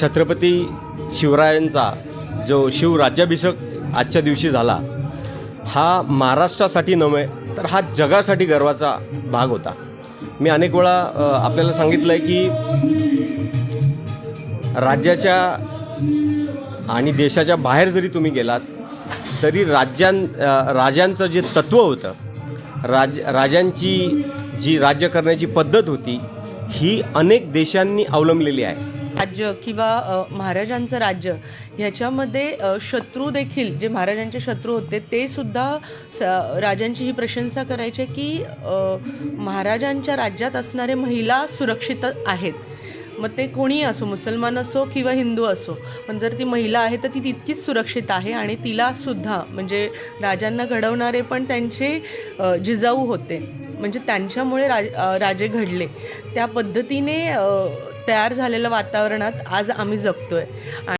छत्रपती शिवरायांचा जो शिवराज्याभिषेक आजच्या दिवशी झाला हा महाराष्ट्रासाठी नव्हे तर हा जगासाठी गर्वाचा भाग होता. मी अनेक वेळा आपल्याला सांगितलं आहे की राज्याच्या आणि देशाच्या बाहेर जरी तुम्ही गेलात तरी राज्यां राजांचं जे तत्त्व होतं राज राजांची जी राज्य करण्याची पद्धत होती ही अनेक देशांनी अवलंबलेली आहे. राज्य किंवा महाराजांचं राज्य ह्याच्यामध्ये शत्रू देखील जे महाराजांचे शत्रू होते ते सुद्धा स राजांची ही प्रशंसा करायचे की महाराजांच्या राज्यात असणारे महिला सुरक्षित आहेत. मग ते कोणीही असो मुसलमान असो किंवा हिंदू असो पण जर ती महिला आहे तर ती तितकीच सुरक्षित आहे आणि तिला सुद्धा म्हणजे राजांना घडवणारे पण त्यांचे जिजाऊ होते. म्हणजे त्यांच्यामुळे राज राजे घडले. त्या पद्धतीने तयार झालेल्या वातावरणात आज आम्ही जगतो आहे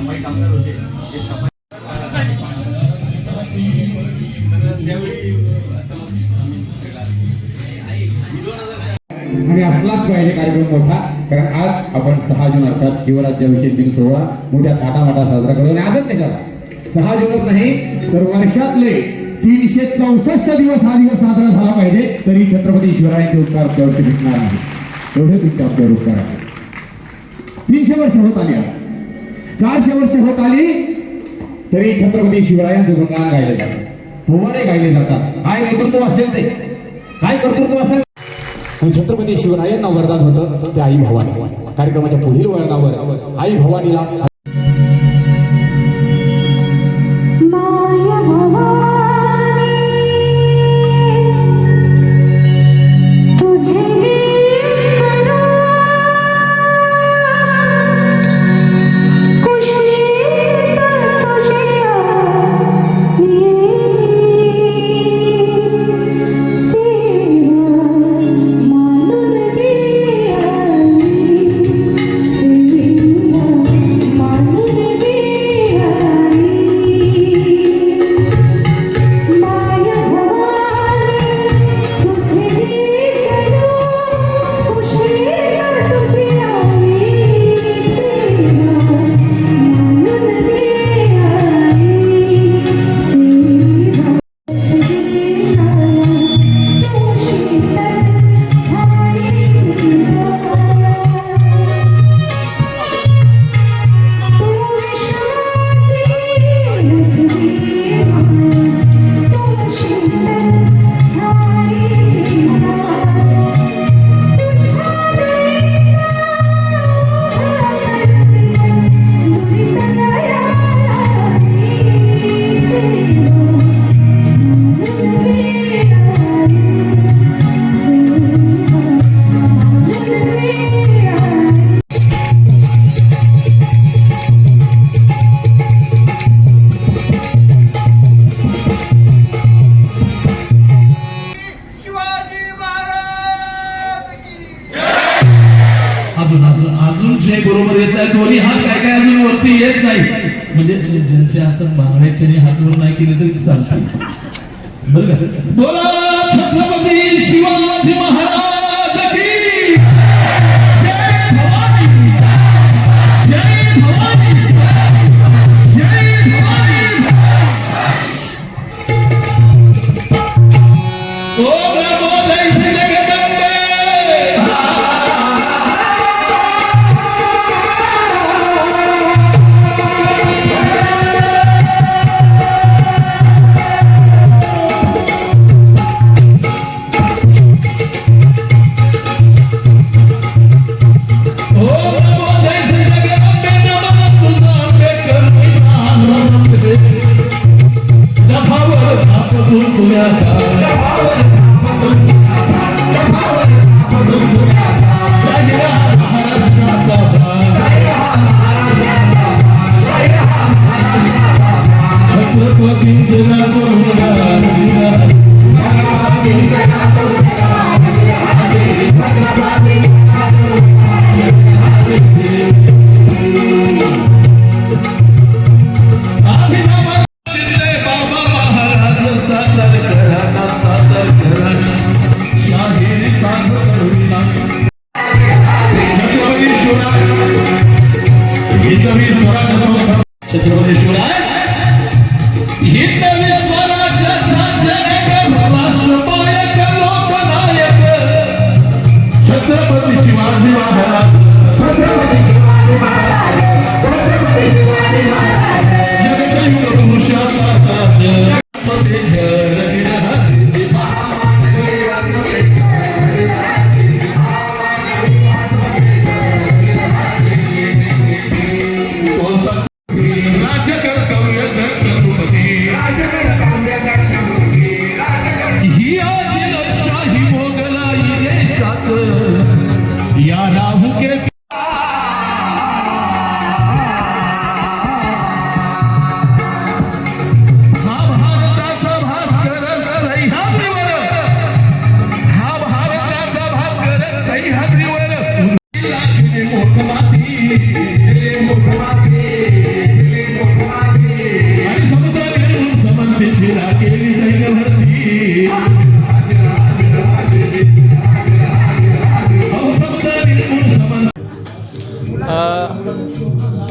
सफाई कामगार होते ते सफाई त्यावेळी असं आणि असलाच पाहिजे कार्यक्रम मोठा कारण आज आपण सहा जून अर्थात शिवराज्याभिषेक दिन सोहळा मोठ्या थाटामाटा साजरा करू. आणि आजच त्याच्यात सहा जूनच नाही तर वर्षातले तीनशे चौसष्ट दिवस हा दिवस साजरा झाला पाहिजे तरी छत्रपती शिवरायांचे उपकार आपल्यावरती भेटणार नाही. एवढे तुमच्या आपल्यावर उपकार आहे तीनशे वर्ष होत आली आज. चारशे वर्ष होत आली तरी छत्रपती शिवरायांचं गुणगान गायले जातात पोवाडे गायले जातात. काय नेतृत्व असेल ते? काय कर्तृत्व असेल? आणि छत्रपती शिवरायांना वरदान होतं ते आई भवानी. कार्यक्रमाच्या पुढील वळणावर आई भवानीला अजून बरोबर येत नाही. दोन्ही हात काय काय अजून वरती येत नाही. म्हणजे ज्यांच्या हातात बांगडे त्यांनी हात वर नाही केले तरी चालते बरं का? बोला Chhatrapati Shivaji Maharaj. Thank you. Deus,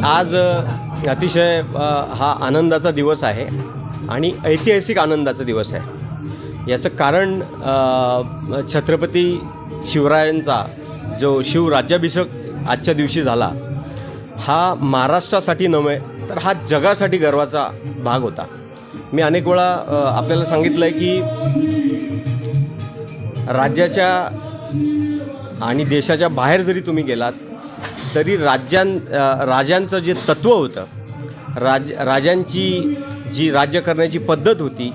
आज अतिशय हा आनंदाचा दिवस आहे आणि ऐतिहासिक आनंदाचा दिवस आहे. याचं कारण छत्रपती शिवरायांचा जो शिवराज्याभिषेक आजच्या दिवशी झाला हा महाराष्ट्रासाठी नव्हे तर हा जगासाठी गर्वाचा भाग होता. मी अनेक वेळा आपल्याला सांगितलं आहे की राज्याच्या आणि देशाच्या बाहेर जरी तुम्ही गेलात तरी राज्यां राजांचं जे तत्त्व होतं राज राजांची जी राज्य करण्याची पद्धत होती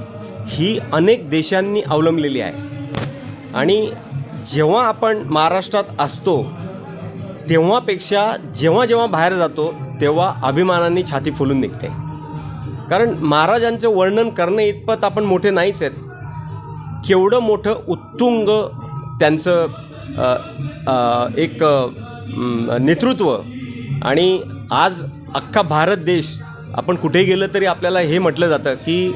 ही अनेक देशांनी अवलंबलेली आहे. आणि जेव्हा आपण महाराष्ट्रात असतो तेव्हापेक्षा जेव्हा जेव्हा बाहेर जातो तेव्हा अभिमानाने छाती फुलून निघते. कारण महाराजांचं वर्णन करणे इतपत आपण मोठे नाहीच आहेत. केवढं मोठं उत्तुंग त्यांचं एक नेतृत्व. आणि आज अख्खा भारत देश आपण कुठे गेलं तरी आपल्याला हे म्हटलं जातं की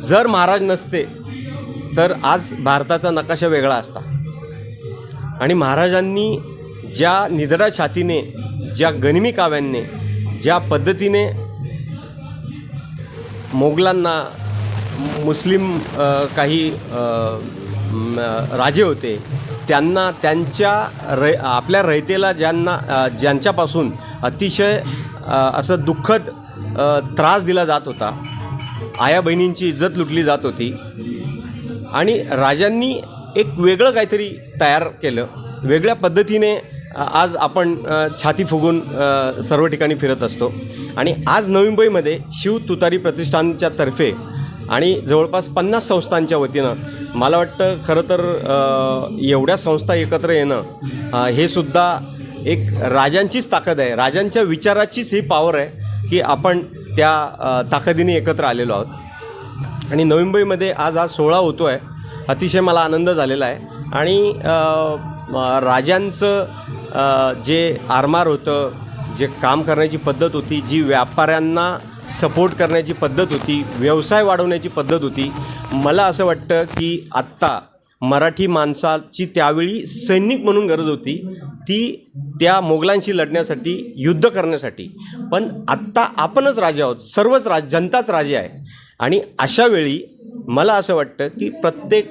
जर महाराज नसते तर आज भारताचा नकाशा वेगळा असता. आणि महाराजांनी ज्या निधडा छातीने ज्या गनिमी काव्यांनी ज्या पद्धतीने मोगलांना मुस्लिम काही राजे होते त्यांना त्यांच्या रै आपल्या रयतेला ज्यांना ज्यांच्यापासून अतिशय असं दुःखद त्रास दिला जात होता आया बहिणींची इज्जत लुटली जात होती आणि राजांनी एक वेगळं काहीतरी तयार केलं. वेगळ्या पद्धतीने आज आपण छाती फुगून सर्व ठिकाणी फिरत असतो. आणि आज नवी मुंबईमध्ये शिव तुतारी प्रतिष्ठानच्या तर्फे आणि जवळपास पन्नास संस्थांच्या वतीनं मला वाटतं खरं तर एवढ्या संस्था एकत्र येणं हे सुद्धा एक राजांचीच ताकद आहे. राजांच्या विचाराचीच ही पॉवर आहे की आपण त्या ताकदीने एकत्र आलेलो आहोत. आणि नवी मुंबईमध्ये आज हा सोहळा होतो आहे अतिशय मला आनंद झालेला आहे. आणि राजांचं जे आरमार होतं जे काम करण्याची पद्धत होती जी व्यापाऱ्यांना सपोर्ट करण्याची पद्धत होती व्यवसाय वाढवण्याची पद्धत होती. मला असं वाटतं की आत्ता मराठी माणसाची त्यावेळी सैनिक म्हणून गरज होती ती त्या मोगलांशी लढण्यासाठी युद्ध करण्यासाठी. पण आत्ता आपणच राजे आहोत सर्वच राज जनताच राजे आहे. आणि अशा वेळी मला असं वाटतं की प्रत्येक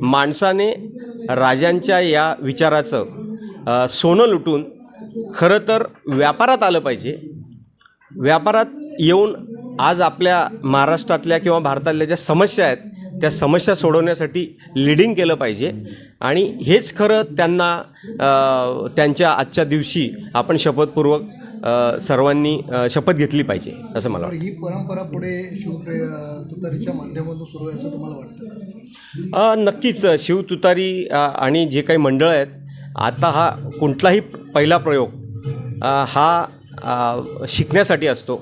माणसाने राजांच्या या विचाराचं सोनं लुटून खरं तर व्यापारात आलं पाहिजे. व्यापारात येऊन आज आपल्या महाराष्ट्रातल्या किंवा भारतातल्या ज्या समस्या आहेत त्या समस्या सोडवण्यासाठी लिडिंग केलं पाहिजे. आणि हेच खरं त्यांना त्यांच्या आजच्या दिवशी आपण शपथपूर्वक सर्वांनी शपथ घेतली पाहिजे असं मला वाटतं. ही परंपरा पुढे शिवप्रे तुतारीच्या माध्यमातून सुरू आहे असं तुम्हाला वाटतं का? नक्कीच शिव तुतारी अ, आणि जे काही मंडळ आहेत आता हा कुठलाही पहिला प्रयोग हा शिकण्यासाठी असतो.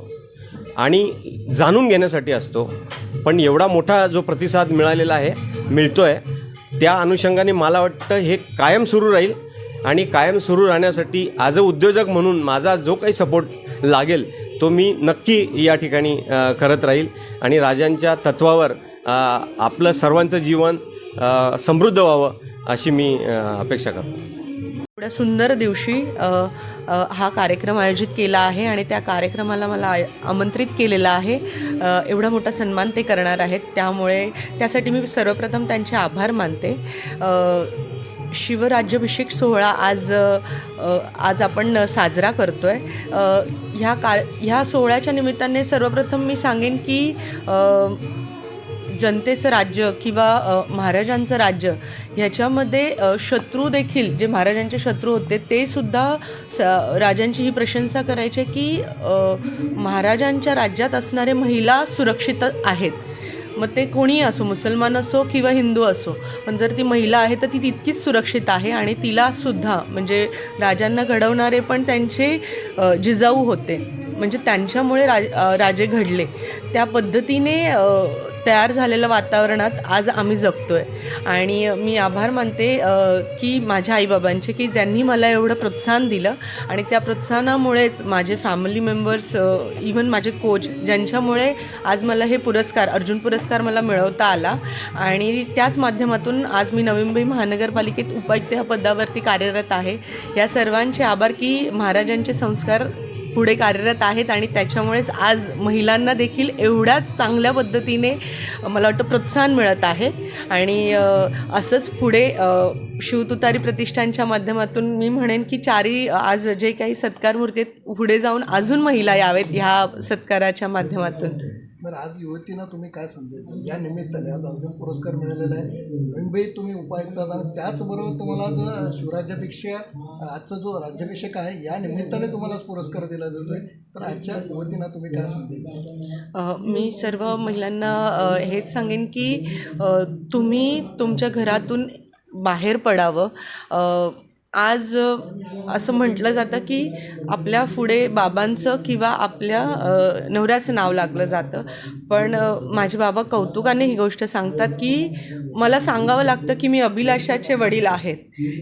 आणि जाणून घेण्यासाठी असतो. पण एवढा मोठा जो प्रतिसाद मिळालेला आहे मिळतो आहे त्या अनुषंगाने मला वाटतं हे कायम सुरू राहील. आणि कायम सुरू राहण्यासाठी ॲज अ उद्योजक म्हणून माझा जो काही सपोर्ट लागेल तो मी नक्की या ठिकाणी करत राहील. आणि राजांच्या तत्वावर आपलं सर्वांचं जीवन समृद्ध व्हावं अशी मी अपेक्षा करतो. एवढ्या सुंदर दिवशी हा कार्यक्रम आयोजित केला आहे आणि त्या कार्यक्रमाला मला आय आमंत्रित केलेलं आहे. एवढा मोठा सन्मान ते करणार आहेत. त्यामुळे त्यासाठी मी सर्वप्रथम त्यांचे आभार मानते. शिवराज्याभिषेक सोहळा आज आज आपण साजरा करतो आहे ह्या का ह्या सोहळ्याच्या निमित्ताने सर्वप्रथम मी सांगेन की जनतेचं राज्य किंवा महाराजांचं राज्य ह्याच्यामध्ये शत्रू देखील जे महाराजांचे शत्रू होते ते सुद्धा स राजांची ही प्रशंसा करायचे की महाराजांच्या राज्यात असणारे महिला सुरक्षित आहेत. मग ते कोणीही असो मुसलमान असो किंवा हिंदू असो पण जर ती महिला आहे तर ती तितकीच सुरक्षित आहे आणि तिलासुद्धा म्हणजे राजांना घडवणारे पण त्यांचे जिजाऊ होते. म्हणजे त्यांच्यामुळे राज राजे घडले. त्या पद्धतीने तयार झालेल्या वातावरणात आज आम्ही जगतो आहे आणि मी आभार मानते की माझ्या आईबाबांचे की त्यांनी मला एवढं प्रोत्साहन दिलं. आणि त्या प्रोत्साहनामुळेच माझे फॅमिली मेंबर्स इवन माझे कोच ज्यांच्यामुळे आज मला हे पुरस्कार अर्जुन पुरस्कार मला मिळवता आला. आणि त्याच माध्यमातून आज मी नवी मुंबई महानगरपालिकेत उपायुक्त ह्या पदावरती कार्यरत आहे. या सर्वांचे आभार की महाराजांचे संस्कार पुढे कार्यरत आहेत आणि त्याच्यामुळेच आज महिलांना देखील एवढ्याच चांगल्या पद्धतीने मला वाटतं प्रोत्साहन मिळत आहे. आणि असंच पुढे शिवतुतारी प्रतिष्ठानच्या माध्यमातून मी म्हणेन की चारी आज जे काही सत्कारमूर्ती आहेत पुढे जाऊन अजून महिला यावेत ह्या सत्काराच्या माध्यमातून. बरं आज युवतींना तुम्ही काय संदेश द्याल या निमित्ताने आज अर्जुन पुरस्कार मिळालेला आहे. मुंबईत तुम्ही उपायुक्त आहात आणि त्याचबरोबर तुम्हाला आज शिवराज्यापेक्षा आजचा जो राज्याभिषेक आहे या निमित्ताने तुम्हाला पुरस्कार दिला जातोय. तर आजच्या युवतींना तुम्ही काय संदेश द्याल मी सर्व महिलांना हेच सांगेन की तुम्ही तुमच्या घरातून बाहेर पडावं. आज असं म्हटलं जातं की आपल्या पुढे बाबांचं किंवा आपल्या नवऱ्याचं नाव लागलं जातं. पण माझे बाबा कौतुकाने ही गोष्ट सांगतात की मला सांगावं लागतं की मी अभिलाषाचे वडील आहेत.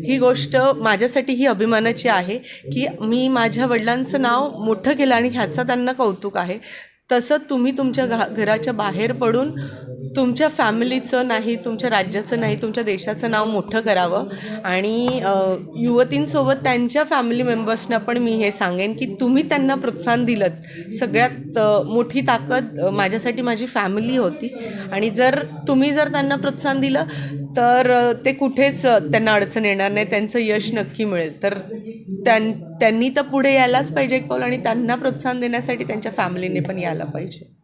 ही गोष्ट माझ्यासाठी ही अभिमानाची आहे की मी माझ्या वडिलांचं नाव मोठं केलं आणि ह्याचा त्यांना कौतुक आहे. तसं तुम्ही तुमच्या घा घराच्या बाहेर पडून तुमच्या फॅमिलीचं नाही तुमच्या राज्याचं नाही तुमच्या देशाचं नाव मोठं करावं. आणि युवतींसोबत त्यांच्या फॅमिली मेंबर्सना पण मी हे सांगेन की तुम्ही त्यांना प्रोत्साहन दिलं सगळ्यात मोठी ताकद माझ्यासाठी माझी फॅमिली होती. आणि जर तुम्ही जर त्यांना प्रोत्साहन दिलं तर ते कुठेच त्यांना अडचण येणार नाही त्यांचं यश नक्की मिळेल. तर त्यां त्यांनी तर पुढे यायलाच पाहिजे एक पाऊल आणि त्यांना प्रोत्साहन देण्यासाठी त्यांच्या फॅमिलीने पण यायला पाहिजे.